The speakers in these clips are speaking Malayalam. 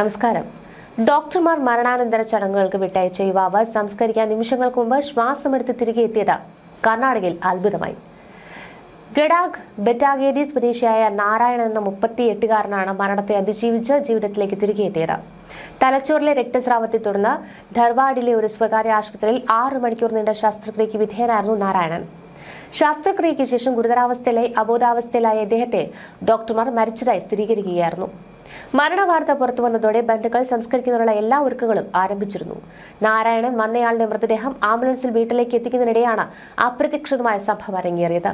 നമസ്കാരം. ഡോക്ടർമാർ മരണാനന്തര ചടങ്ങുകൾക്ക് വിട്ടയച്ച യുവാവ് സംസ്കരിക്കാൻ നിമിഷങ്ങൾക്ക് മുമ്പ് ശ്വാസമെടുത്ത് തിരികെ എത്തിയത് കർണാടകയിൽ അത്ഭുതമായി. ഗഡാഗ് ബെറ്റാഗേരി സ്വദേശിയായ നാരായണൻ എന്ന മുപ്പത്തി എട്ടുകാരനാണ് മരണത്തെ അതിജീവിച്ച് ജീവിതത്തിലേക്ക് തിരികെ എത്തിയത്. തലച്ചോറിലെ രക്തസ്രാവത്തെ തുടർന്ന് ധർവാഡിലെ ഒരു സ്വകാര്യ ആശുപത്രിയിൽ ആറ് മണിക്കൂർ നീണ്ട ശസ്ത്രക്രിയയ്ക്ക് വിധേയനായിരുന്നു നാരായണൻ. ശസ്ത്രക്രിയയ്ക്ക് ശേഷം ഗുരുതരാവസ്ഥയിലെ അബോധാവസ്ഥയിലായ ഇദ്ദേഹത്തെ ഡോക്ടർമാർ മരിച്ചതായി സ്ഥിരീകരിക്കുകയായിരുന്നു. മരണവാർത്ത പുറത്തുവന്നതോടെ ബന്ധുക്കൾ സംസ്കരിക്കുന്നതിനുള്ള എല്ലാ ഒരുക്കങ്ങളും ആരംഭിച്ചിരുന്നു. നാരായണൻ വന്നയാളുടെ മൃതദേഹം ആംബുലൻസിൽ വീട്ടിലേക്ക് എത്തിക്കുന്നതിനിടെയാണ് അപ്രതീക്ഷിതമായ സംഭവം അരങ്ങേറിയത്.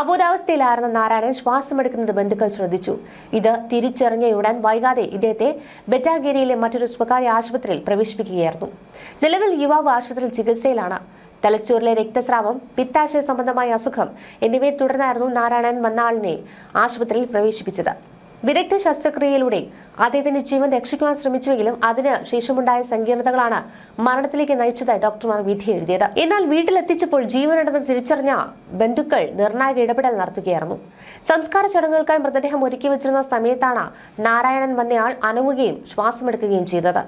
അബോധാവസ്ഥയിലായിരുന്ന നാരായണൻ ശ്വാസമെടുക്കുന്നത് ബന്ധുക്കൾ ശ്രദ്ധിച്ചു. ഇത് തിരിച്ചറിഞ്ഞയുടൻ വൈകാതെ ഇദ്ദേഹത്തെ ബെറ്റാഗേരിയിലെ മറ്റൊരു സ്വകാര്യ ആശുപത്രിയിൽ പ്രവേശിപ്പിക്കുകയായിരുന്നു. നിലവിൽ യുവാവ് ആശുപത്രിയിൽ ചികിത്സയിലാണ്. തലച്ചോറിലെ രക്തസ്രാവം പിത്താശയ സംബന്ധമായ അസുഖം എന്നിവയെ തുടർന്നായിരുന്നു നാരായണൻ മന്നാളിനെ ആശുപത്രിയിൽ പ്രവേശിപ്പിച്ചത്. വിദഗ്ധ ശസ്ത്രക്രിയയിലൂടെ അദ്ദേഹത്തിന്റെ ജീവൻ രക്ഷിക്കുവാൻ ശ്രമിച്ചുവെങ്കിലും അതിന് ശേഷമുണ്ടായ സങ്കീർണതകളാണ് മരണത്തിലേക്ക് നയിച്ചതായി ഡോക്ടർമാർ വിധി എഴുതിയത്. എന്നാൽ വീട്ടിലെത്തിച്ചപ്പോൾ ജീവനുണ്ടെന്ന് തിരിച്ചറിഞ്ഞ ബന്ധുക്കൾ നിർണായക ഇടപെടൽ നടത്തുകയായിരുന്നു. സംസ്കാര ചടങ്ങുകൾക്കായി മൃതദേഹം ഒരുക്കി വെച്ചിരുന്ന സമയത്താണ് നാരായണൻ വന്നയാൾ അനങ്ങുകയും ശ്വാസമെടുക്കുകയും ചെയ്തത്.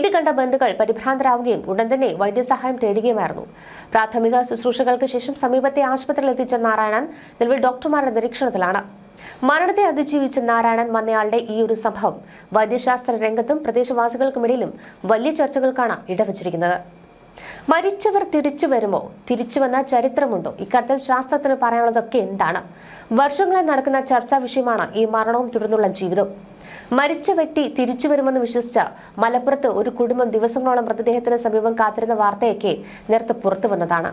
ഇത് കണ്ട ബന്ധുക്കൾ പരിഭ്രാന്തരാവുകയും ഉടൻ തന്നെ വൈദ്യസഹായം തേടുകയുമായിരുന്നു. പ്രാഥമിക ശുശ്രൂഷകൾക്ക് ശേഷം സമീപത്തെ ആശുപത്രിയിൽ എത്തിച്ച നാരായണൻ നിലവിൽ ഡോക്ടർമാരുടെ നിരീക്ഷണത്തിലാണ്. മരണത്തെ അതിജീവിച്ച നാരായണൻ വന്നയാളുടെ ഈ ഒരു സംഭവം വൈദ്യശാസ്ത്ര രംഗത്തും പ്രദേശവാസികൾക്കുമിടയിലും വലിയ ചർച്ചകൾക്കാണ് ഇടവച്ചിരിക്കുന്നത്. മരിച്ചവർ തിരിച്ചു വരുമോ? തിരിച്ചു വന്ന ചരിത്രമുണ്ടോ? ഇക്കാര്യത്തിൽ ശാസ്ത്രത്തിന് പറയാനുള്ളതൊക്കെ എന്താണ്? വർഷങ്ങളായി നടക്കുന്ന ചർച്ചാ വിഷയമാണ് ഈ മരണവും തുടർന്നുള്ള ജീവിതം മരിച്ച വ്യക്തി തിരിച്ചു വരുമെന്ന് വിശ്വസിച്ച മലപ്പുറത്ത് ഒരു കുടുംബം ദിവസങ്ങളോളം മൃതദേഹത്തിന് സമീപം കാത്തിരുന്ന വാർത്തയൊക്കെ നേരത്തെ പുറത്തു വന്നതാണ്.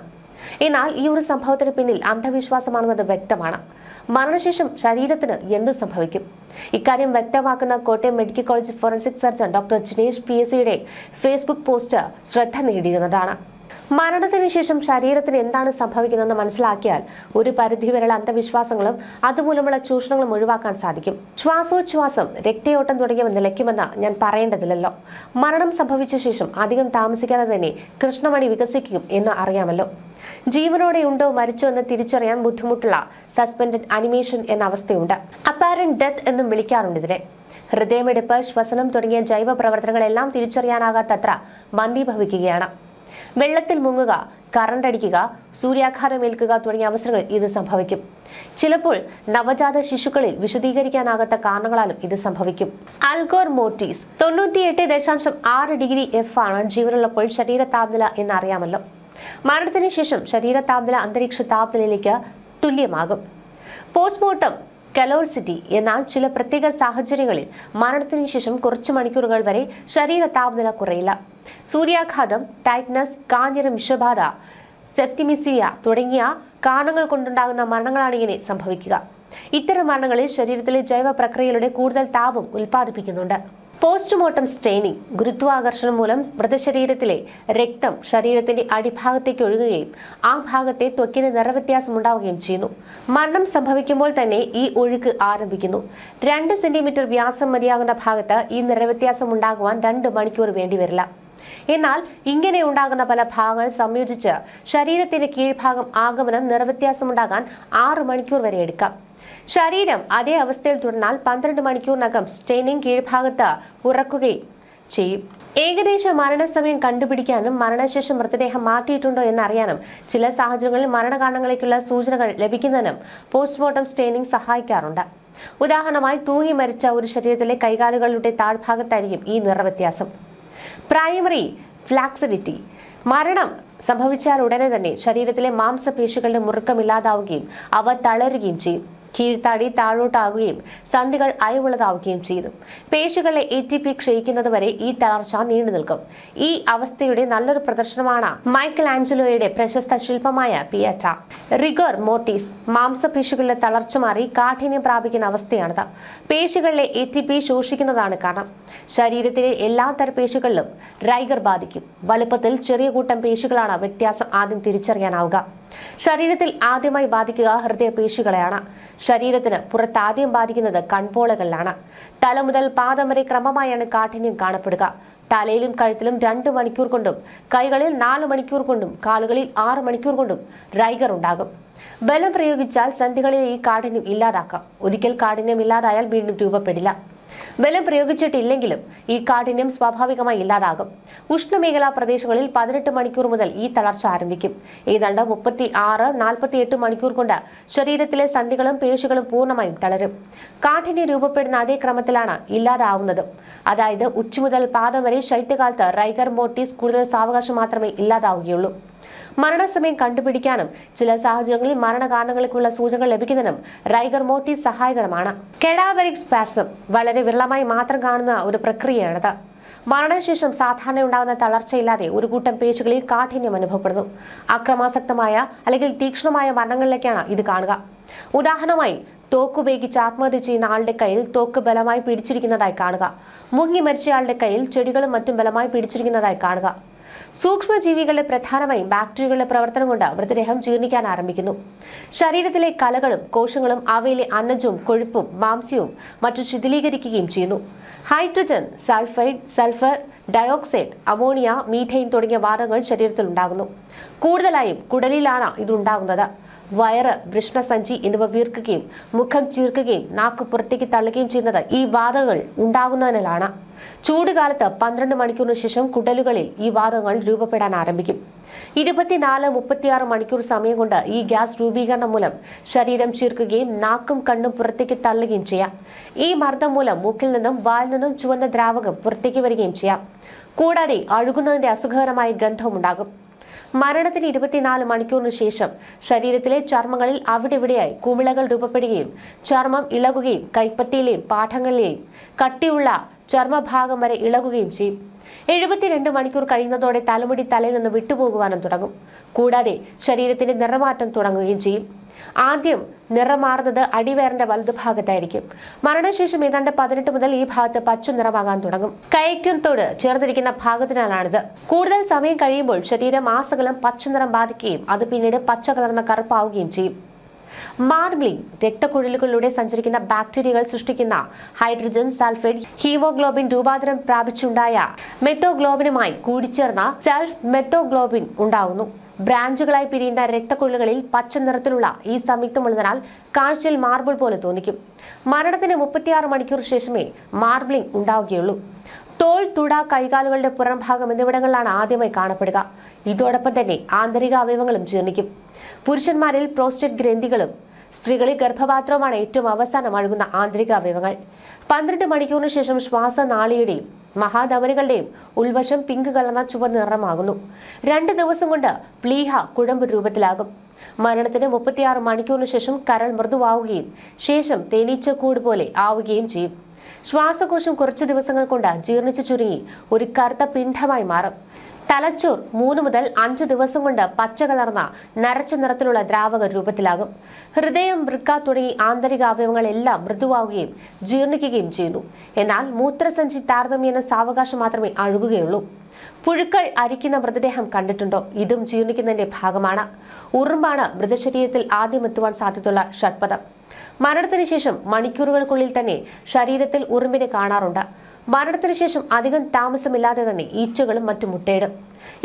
എന്നാൽ ഈ ഒരു സംഭവത്തിന് പിന്നിൽ അന്ധവിശ്വാസമാണെന്നത് വ്യക്തമാണ്. മരണശേഷം ശരീരത്തിന് എന്ത് സംഭവിക്കും? ഇക്കാര്യം വ്യക്തമാക്കുന്ന Kottayam medical college forensic surgeon doctor Jinesh P Facebook post ശ്രദ്ധ നേടിയിരുന്നതാണ്. മരണത്തിന് ശേഷം ശരീരത്തിന് എന്താണ് സംഭവിക്കുന്നതെന്ന് മനസ്സിലാക്കിയാൽ ഒരു പരിധിവരെയുള്ള അന്ധവിശ്വാസങ്ങളും അതുമൂലമുള്ള ചൂഷണങ്ങളും ഒഴിവാക്കാൻ സാധിക്കും. ശ്വാസോച്ഛ്വാസം രക്തയോട്ടം തുടങ്ങിയവ നിലയ്ക്കുമെന്ന് ഞാൻ പറയേണ്ടതില്ലല്ലോ. മരണം സംഭവിച്ച ശേഷം അധികം താമസിക്കാതെ തന്നെ കൃഷ്ണമണി വികസിക്കും എന്ന് അറിയാമല്ലോ. ജീവനോടെ ഉണ്ടോ മരിച്ചോ എന്ന് തിരിച്ചറിയാൻ ബുദ്ധിമുട്ടുള്ള സസ്പെൻഡഡ് അനിമേഷൻ എന്ന അവസ്ഥയുണ്ട്. അപ്പാരന്റ് ഡെത്ത് എന്നും വിളിക്കാറുണ്ട് ഇതിനെ. ഹൃദയമെടുപ്പ് ശ്വസനം തുടങ്ങിയ ജൈവ പ്രവർത്തനങ്ങളെല്ലാം തിരിച്ചറിയാനാകാത്തത്ര മന്ദീഭവിക്കുകയാണ്. വെള്ളത്തിൽ മുങ്ങുക കറണ്ട് അടിക്കുക സൂര്യാഘാതം ഏൽക്കുക തുടങ്ങിയ അവസരങ്ങൾ ഇത് സംഭവിക്കും. ചിലപ്പോൾ നവജാത ശിശുക്കളിൽ വിശദീകരിക്കാനാകാത്ത കാരണങ്ങളാലും ഇത് സംഭവിക്കും. അൽഗോർ മോട്ടീസ് തൊണ്ണൂറ്റിയെട്ട് ദശാംശം ആറ് ഡിഗ്രി എഫ് ആണ് ജീവനുള്ളപ്പോൾ ശരീര താപനില എന്നറിയാമല്ലോ. മരണത്തിന് ശേഷം ശരീര താപനില അന്തരീക്ഷ താപനിലയിലേക്ക് തുല്യമാകും. പോസ്റ്റ്മോർട്ടം കലോർസിറ്റി എന്നാൽ ചില പ്രത്യേക സാഹചര്യങ്ങളിൽ മരണത്തിന് ശേഷം കുറച്ച് മണിക്കൂറുകൾ വരെ ശരീര താപനില കുറയില്ല. സൂര്യാഘാതം ടൈറ്റ്നസ് കാഞ്ഞിര വിഷബാധ സെപ്റ്റിമിസിയ തുടങ്ങിയ കാരണങ്ങൾ കൊണ്ടുണ്ടാകുന്ന മരണങ്ങളാണ് ഇങ്ങനെ സംഭവിക്കുക. ഇത്തരം മരണങ്ങളിൽ ശരീരത്തിലെ ജൈവ പ്രക്രിയകളുടെ കൂടുതൽ താപം ഉൽപ്പാദിപ്പിക്കുന്നുണ്ട്. പോസ്റ്റ്മോർട്ടം സ്ട്രെയിനിങ് ഗുരുത്വാകർഷണം മൂലം മൃതശരീരത്തിലെ രക്തം ശരീരത്തിന്റെ അടിഭാഗത്തേക്ക് ഒഴുകുകയും ആ ഭാഗത്തെ ത്വക്കിന് നിറവ്യത്യാസം ഉണ്ടാവുകയും ചെയ്യുന്നു. മരണം സംഭവിക്കുമ്പോൾ തന്നെ ഈ ഒഴുക്ക് ആരംഭിക്കുന്നു. രണ്ട് സെന്റിമീറ്റർ വ്യാസം മതിയാകുന്ന ഭാഗത്ത് ഈ നിറവ്യത്യാസം ഉണ്ടാകുവാൻ രണ്ട് മണിക്കൂർ വേണ്ടിവരില്ല എന്നാൽ ഇങ്ങനെ ഉണ്ടാകുന്ന പല ഭാഗങ്ങൾ സംയോജിച്ച് ശരീരത്തിന്റെ കീഴ്ഭാഗം ആഗമനം നിറവ്യത്യാസമുണ്ടാകാൻ ആറ് മണിക്കൂർ വരെ എടുക്കാം. ശരീരം അതേ അവസ്ഥയിൽ തുടർന്നാൽ പന്ത്രണ്ട് മണിക്കൂറിനകം സ്റ്റെയിനിങ് കീഴ്ഭാഗത്ത് ഉറക്കുകയും ചെയ്യും. ഏകദേശം മരണസമയം കണ്ടുപിടിക്കാനും മരണശേഷം മൃതദേഹം മാറ്റിയിട്ടുണ്ടോ എന്നറിയാനും ചില സാഹചര്യങ്ങളിൽ മരണകാരണങ്ങളിലേക്കുള്ള സൂചനകൾ ലഭിക്കുന്നതിനും പോസ്റ്റ്മോർട്ടം സ്റ്റെയിനിങ് സഹായിക്കാറുണ്ട്. ഉദാഹരണമായി തൂങ്ങി മരിച്ച ഒരു ശരീരത്തിലെ കൈകാലുകളുടെ താഴ്ഭാഗത്തായിരിക്കും ഈ നിറവ്യത്യാസം. പ്രൈമറി ഫ്ലാക്സിഡിറ്റി മരണം സംഭവിച്ചാൽ ഉടനെ തന്നെ ശരീരത്തിലെ മാംസപേശികളുടെ മുറുക്കമില്ലാതാവുകയും അവ തളരുകയും ചെയ്യും. കീഴ്ത്താടി താഴോട്ടാകുകയും സന്ധികൾ അയവുള്ളതാവുകയും ചെയ്തു. പേശികളെ പി ക്ഷയിക്കുന്നതുവരെ ഈ തളർച്ച നീണ്ടു നിൽക്കും. ഈ അവസ്ഥയുടെ നല്ലൊരു പ്രദർശനമാണ് മൈക്കൽ ആഞ്ചലോയുടെ പ്രശസ്ത ശില്പമായ പിയറ്റ. റിഗർ മോർട്ടീസ് മാംസപേശികളുടെ തളർച്ച മാറി കാഠിന്യം പ്രാപിക്കുന്ന അവസ്ഥയാണിത്. പേശികളിലെ പി ശോഷിക്കുന്നതാണ് കാരണം. ശരീരത്തിലെ എല്ലാ തരപേശികളിലും റൈഗർ ബാധിക്കും. വലുപ്പത്തിൽ ചെറിയ കൂട്ടം പേശികളാണ് വ്യത്യാസം ആദ്യം തിരിച്ചറിയാനാവുക. ശരീരത്തിൽ ആദ്യമായി ബാധിക്കുക ഹൃദയപേശികളെയാണ്. ശരീരത്തിന് പുറത്താദ്യം ബാധിക്കുന്നത് കൺപോളകളിലാണ്. തല മുതൽ പാദം വരെ ക്രമമായാണ് കാഠിന്യം കാണപ്പെടുക. തലയിലും കഴുത്തിലും രണ്ട് മണിക്കൂർ കൊണ്ടും കൈകളിൽ നാല് മണിക്കൂർ കൊണ്ടും കാലുകളിൽ ആറ് മണിക്കൂർ കൊണ്ടും റൈഗർ ഉണ്ടാകും. ബലം പ്രയോഗിച്ചാൽ സന്ധികളിലെ ഈ കാഠിന്യം ഇല്ലാതാക്കാം. ഒരിക്കൽ കാഠിന്യം ഇല്ലാതായാൽ വീണ്ടും രൂപപ്പെടില്ല. ബലം പ്രയോഗിച്ചിട്ടില്ലെങ്കിലും ഈ കാഠിന്യം സ്വാഭാവികമായി ഇല്ലാതാകും. ഉഷ്ണമേഖലാ പ്രദേശങ്ങളിൽ പതിനെട്ട് മണിക്കൂർ മുതൽ ഈ തളർച്ച ആരംഭിക്കും. ഏതാണ്ട് മുപ്പത്തി ആറ് നാൽപ്പത്തിയെട്ട് മണിക്കൂർ കൊണ്ട് ശരീരത്തിലെ സന്ധികളും പേശികളും പൂർണമായും തളരും. കാഠിന്യം രൂപപ്പെടുന്ന അതേ ക്രമത്തിലാണ് ഇല്ലാതാവുന്നതും. അതായത് ഉച്ച മുതൽ പാദം വരെ ശൈത്യകാലത്ത് റൈഗർ മോട്ടീസ് കൂടുതൽ സാവകാശം മാത്രമേ ഇല്ലാതാവുകയുള്ളൂ. മരണസമയം കണ്ടുപിടിക്കാനും ചില സാഹചര്യങ്ങളിൽ മരണകാരണങ്ങൾക്കുള്ള സൂചനകൾ ലഭിക്കുന്നതിനും റൈഗർ മോട്ടി സഹായകരമാണ്. കെഡാവരിക് സ്പാസം വളരെ വിരളമായി മാത്രം കാണുന്ന ഒരു പ്രക്രിയയാണിത്. മരണശേഷം സാധാരണ ഉണ്ടാകുന്ന തളർച്ചയില്ലാതെ ഒരു കൂട്ടം പേശുകളിൽ കാഠിന്യം അനുഭവപ്പെടുന്നു. അക്രമാസക്തമായ അല്ലെങ്കിൽ തീക്ഷ്ണമായ മരണങ്ങളിലേക്കാണ് ഇത് കാണുക. ഉദാഹരണമായി തോക്ക് ഉപയോഗിച്ച് ആത്മഹത്യ ചെയ്യുന്ന ആളുടെ കയ്യിൽ തോക്ക് ബലമായി പിടിച്ചിരിക്കുന്നതായി കാണുക. മുങ്ങി മരിച്ചയാളുടെ കയ്യിൽ ചെടികളും മറ്റും ബലമായി പിടിച്ചിരിക്കുന്നതായി കാണുക. സൂക്ഷ്മജീവികളുടെ പ്രധാനമായും ബാക്ടീരിയകളുടെ പ്രവർത്തനം കൊണ്ട് മൃതദേഹം ജീർണിക്കാൻ ആരംഭിക്കുന്നു. ശരീരത്തിലെ കലകളും കോശങ്ങളും അവയിലെ അന്നജവും കൊഴുപ്പും മാംസ്യവും മറ്റു ശിഥിലീകരിക്കുകയും ചെയ്യുന്നു. Hydrogen sulphide sulphur dioxide ammonia methane തുടങ്ങിയ വാതകങ്ങൾ ശരീരത്തിൽ ഉണ്ടാകുന്നു. കൂടുതലായും കുടലിലാണ് ഇതുണ്ടാകുന്നത് വയറ് വൃഷ്ണസഞ്ചി എന്നിവ വീർക്കുകയും മുഖം ചീർക്കുകയും നാക്ക് പുറത്തേക്ക് തള്ളുകയും ചെയ്യുന്നത് ഈ വാതകങ്ങൾ ഉണ്ടാകുന്നതിനാലാണ്. ചൂടുകാലത്ത് പന്ത്രണ്ട് മണിക്കൂറിന് ശേഷം കുടലുകളിൽ ഈ വാതകങ്ങൾ രൂപപ്പെടാൻ ആരംഭിക്കും. ഇരുപത്തിനാല് മുപ്പത്തിയാറ് മണിക്കൂർ സമയം കൊണ്ട് ഈ ഗ്യാസ് രൂപീകരണം മൂലം ശരീരം ചീർക്കുകയും നാക്കും കണ്ണും പുറത്തേക്ക് തള്ളുകയും ചെയ്യാം. ഈ മർദ്ദം മൂലം മൂക്കിൽ നിന്നും വായിൽ നിന്നും ചുവന്ന ദ്രാവകം പുറത്തേക്ക് വരികയും ചെയ്യാം. കൂടാതെ അഴുകുന്നതിന്റെ അസുഖകരമായ ഗന്ധവും ഉണ്ടാകും മരണത്തിന് ഇരുപത്തിനാല് മണിക്കൂറിന് ശേഷം ശരീരത്തിലെ ചർമ്മങ്ങളിൽ അവിടെവിടെയായി കുമിളകൾ രൂപപ്പെടുകയും ചർമ്മം ഇളകുകയും കൈപ്പത്തിയിലെയും പാഠങ്ങളിലെയും കട്ടിയുള്ള ചർമ്മഭാഗം വരെ ഇളകുകയും ചെയ്യും. എഴുപത്തിരണ്ട് മണിക്കൂർ കഴിയുന്നതോടെ തലമുടി തലയിൽ നിന്ന് വിട്ടുപോകുവാനും തുടങ്ങും. കൂടാതെ ശരീരത്തിന്റെ നിറമാറ്റം തുടങ്ങുകയും ചെയ്യും. ആദ്യം നിറം മാറുന്നത് അടിവേറിന്റെ വലതുഭാഗത്തായിരിക്കും. മരണശേഷം ഏതാണ്ട് പതിനെട്ട് മുതൽ ഈ ഭാഗത്ത് പച്ച നിറമാകാൻ തുടങ്ങും. കൈക്കുന്നത്തോട് ചേർന്നിരിക്കുന്ന ഭാഗത്തിനാലാണിത്. കൂടുതൽ സമയം കഴിയുമ്പോൾ ശരീരം ആസകലം പച്ച നിറം ബാധിക്കുകയും അത് പിന്നീട് പച്ച കലർന്ന കറുപ്പാവുകയും ചെയ്യും. മാർബ്ലിംഗ് രക്തക്കുഴലുകളിലൂടെ സഞ്ചരിക്കുന്ന ബാക്ടീരിയകൾ സൃഷ്ടിക്കുന്ന ഹൈഡ്രജൻ സൾഫേറ്റ് ഹീമോഗ്ലോബിൻ രൂപാന്തരം പ്രാപിച്ചുണ്ടായ മെറ്റോഗ്ലോബിനുമായി കൂടിച്ചേർന്ന സെൽഫ് മെറ്റോഗ്ലോബിൻ ഉണ്ടാകുന്നു ബ്രാഞ്ചുകളായി പിരിയുന്ന രക്തക്കുഴലുകളിൽ പച്ച നിറത്തിലുള്ള ഈ സംയുക്തമുള്ളതിനാൽ കാഴ്ചയിൽ മാർബിൾ പോലെ തോന്നിക്കും. മരണത്തിന് മുപ്പത്തിയാറ് മണിക്കൂർ ശേഷമേ മാർബ്ലിംഗ് ഉണ്ടാവുകയുള്ളൂ. തോൾ തുട കൈകാലുകളുടെ പുറംഭാഗം എന്നിവിടങ്ങളിലാണ് ആദ്യമായി കാണപ്പെടുക. ഇതോടൊപ്പം തന്നെ ആന്തരിക അവയവങ്ങളും ജീർണിക്കും. പുരുഷന്മാരിൽ പ്രോസ്റ്റേറ്റ് ഗ്രന്ഥികളും സ്ത്രീകളിൽ ഗർഭപാത്രവുമാണ് ഏറ്റവും അവസാനം അഴുകുന്ന ആന്തരിക അവയവങ്ങൾ. പന്ത്രണ്ട് മണിക്കൂറിന് ശേഷം ശ്വാസനാളിയുടെയും മഹാധമനികളുടെയും ഉൾവശം പിങ്ക് കലർന്ന ചുവന്ന നിറമാകുന്നു. രണ്ട് ദിവസം കൊണ്ട് പ്ലീഹ കുഴമ്പ് രൂപത്തിലാകും. മരണത്തിന് മുപ്പത്തിയാറ് മണിക്കൂറിന് ശേഷം കരൾ മൃദുവാവുകയും ശേഷം തേനീച്ചക്കൂട് പോലെ ആവുകയും ചെയ്യും. ശ്വാസകോശം കുറച്ചു ദിവസങ്ങൾ കൊണ്ട് ജീർണിച്ചു ചുരുങ്ങി. ഒരു കറുത്ത പിണ്ഡമായി മാറും. തലച്ചോർ മൂന്ന് മുതൽ അഞ്ച് ദിവസം കൊണ്ട് പച്ച കലർന്ന നരച്ച നിറത്തിലുള്ള ദ്രാവക രൂപത്തിലാകും. ഹൃദയം വൃക്ക തുടങ്ങി ആന്തരിക അവയവങ്ങളെല്ലാം മൃദുവാകുകയും ജീർണിക്കുകയും ചെയ്യുന്നു. എന്നാൽ മൂത്രസഞ്ചി താരതമ്യേന സാവകാശം മാത്രമേ അഴുകുകയുള്ളൂ. പുഴുക്കൾ അരിക്കുന്ന മൃതദേഹം കണ്ടിട്ടുണ്ടോ? ഇതും ജീർണിക്കുന്നതിന്റെ ഭാഗമാണ്. ഉറുമ്പാണ് മൃതശരീരത്തിൽ ആദ്യം എത്തുവാൻ സാധ്യതയുള്ള ഷഡ്പഥം മരണത്തിന് ശേഷം മണിക്കൂറുകൾക്കുള്ളിൽ തന്നെ ശരീരത്തിൽ ഉറുമ്പിനെ കാണാറുണ്ട്. മരണത്തിന് ശേഷം അധികം താമസമില്ലാതെ തന്നെ ഈച്ചകളും മറ്റും മുട്ടയിടും.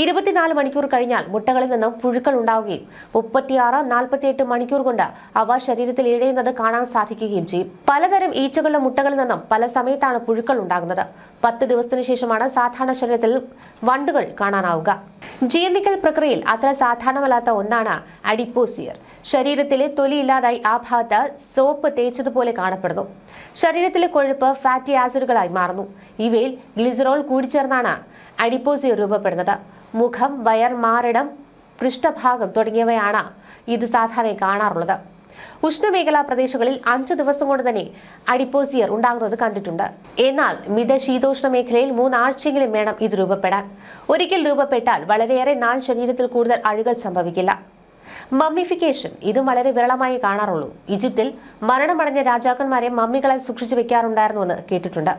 ഇരുപത്തിനാല് മണിക്കൂർ കഴിഞ്ഞാൽ മുട്ടകളിൽ നിന്നും പുഴുക്കൾ ഉണ്ടാവുകയും മുപ്പത്തിയാറ് നാൽപ്പത്തിയെട്ട് മണിക്കൂർ കൊണ്ട് അവ ശരീരത്തിൽ ഇഴയുന്നത് കാണാൻ സാധിക്കുകയും ചെയ്യും. പലതരം ഈച്ചകളുടെ മുട്ടകളിൽ നിന്നും പല സമയത്താണ് പുഴുക്കൾ ഉണ്ടാകുന്നത്. പത്ത് ദിവസത്തിനു ശേഷമാണ് സാധാരണ ശരീരത്തിൽ വണ്ടുകൾ കാണാനാവുക. ജീർണിക്കൽ പ്രക്രിയയിൽ അത്ര സാധാരണമല്ലാത്ത ഒന്നാണ് അഡിപ്പോസിയർ. ശരീരത്തിലെ തൊലി ഇല്ലാതായി ആ ഭാഗത്ത് സോപ്പ് തേച്ചതുപോലെ കാണപ്പെടുന്നു. ശരീരത്തിലെ കൊഴുപ്പ് ഫാറ്റി ആസിഡുകളായി മാറുന്നു. ഇവയിൽ ഗ്ലിസറോൾ കൂടിച്ചേർന്നാണ് അഡിപ്പോസിയർ രൂപപ്പെടുന്നത്. മുഖം വയർ മാറിടം പൃഷ്ഠഭാഗം തുടങ്ങിയവയാണ് ഇത് സാധാരണ കാണാറുള്ളത്. ഉഷ്ണമേഖലാ പ്രദേശങ്ങളിൽ അഞ്ചു ദിവസം കൊണ്ട് തന്നെ അഡിപ്പോസിയർ ഉണ്ടാകുന്നത് കണ്ടിട്ടുണ്ട്. എന്നാൽ മിത ശീതോഷ്ണ മേഖലയിൽ മൂന്നാഴ്ചയെങ്കിലും വേണം ഇത് രൂപപ്പെടാൻ. ഒരിക്കൽ രൂപപ്പെട്ടാൽ വളരെയേറെ നാൾ ശരീരത്തിൽ കൂടുതൽ അഴുകൽ സംഭവിക്കില്ല. മമ്മിഫിക്കേഷൻ ഇതും വളരെ വിരളമായി കാണാറുള്ളൂ. ഈജിപ്തിൽ മരണമടഞ്ഞ രാജാക്കന്മാരെ മമ്മികളെ സൂക്ഷിച്ചു വെക്കാറുണ്ടായിരുന്നുവെന്ന് കേട്ടിട്ടുണ്ട്.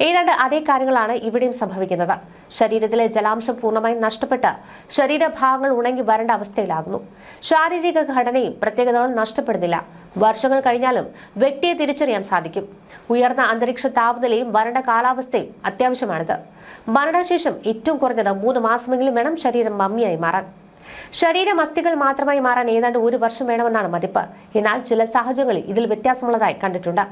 ഏതാണ്ട് അതേ കാര്യങ്ങളാണ് ഇവിടെയും സംഭവിക്കുന്നത്. ശരീരത്തിലെ ജലാംശം പൂർണമായും നഷ്ടപ്പെട്ട് ശരീരഭാഗങ്ങൾ ഉണങ്ങി വരേണ്ട അവസ്ഥയിലാകുന്നു. ശാരീരിക ഘടനയും പ്രത്യേകതകളും നഷ്ടപ്പെടുന്നില്ല. വർഷങ്ങൾ കഴിഞ്ഞാലും വ്യക്തിയെ തിരിച്ചറിയാൻ സാധിക്കും. ഉയർന്ന അന്തരീക്ഷ താപനിലയും വരണ്ട കാലാവസ്ഥയും അത്യാവശ്യമാണിത്. മരണശേഷം ഏറ്റവും കുറഞ്ഞത് മൂന്ന് മാസമെങ്കിലും വേണം ശരീരം മമ്മിയായി മാറാൻ. ശരീരം അസ്ഥികൾ മാത്രമായി മാറാൻ ഏതാണ്ട് ഒരു വർഷം വേണമെന്നാണ് മതിപ്പ്. എന്നാൽ ചില സാഹചര്യങ്ങളിൽ ഇതിൽ വ്യത്യാസമുള്ളതായി കണ്ടിട്ടുണ്ട്.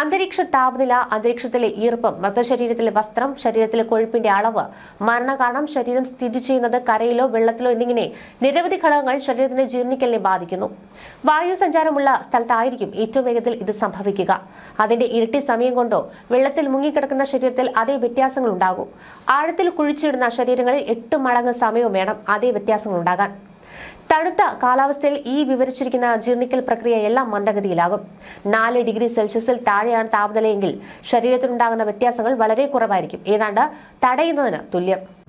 അന്തരീക്ഷ താപനില അന്തരീക്ഷത്തിലെ ഈർപ്പം മൃതശരീരത്തിലെ വസ്ത്രം ശരീരത്തിലെ കൊഴുപ്പിന്റെ അളവ് മരണകാരണം ശരീരം സ്ഥിതി ചെയ്യുന്നത് കരയിലോ വെള്ളത്തിലോ എന്നിങ്ങനെ നിരവധി ഘടകങ്ങൾ ശരീരത്തിന്റെ ജീർണിക്കലിനെ ബാധിക്കുന്നു. വായു സഞ്ചാരമുള്ള സ്ഥലത്തായിരിക്കും ഏറ്റവും വേഗത്തിൽ ഇത് സംഭവിക്കുക. അതിന്റെ ഇരട്ടി സമയം കൊണ്ടോ വെള്ളത്തിൽ മുങ്ങിക്കിടക്കുന്ന ശരീരത്തിൽ അതേ വ്യത്യാസങ്ങൾ ഉണ്ടാകും ആഴത്തിൽ കുഴിച്ചിടുന്ന ശരീരങ്ങളിൽ എട്ട് മടങ്ങ് സമയവും വേണം അതേ വ്യത്യാസങ്ങൾ ഉണ്ടാകാൻ തണുത്ത കാലാവസ്ഥയിൽ ഈ വിവരിച്ചിരിക്കുന്ന ജീർണിക്കൽ പ്രക്രിയ എല്ലാം മന്ദഗതിയിലാകും. നാല് ഡിഗ്രി സെൽഷ്യസിൽ താഴെയാണ് താപനിലയെങ്കിൽ ശരീരത്തിനുണ്ടാകുന്ന വ്യത്യാസങ്ങൾ വളരെ കുറവായിരിക്കും. ഏതാണ്ട് തടയുന്നതിന് തുല്യം.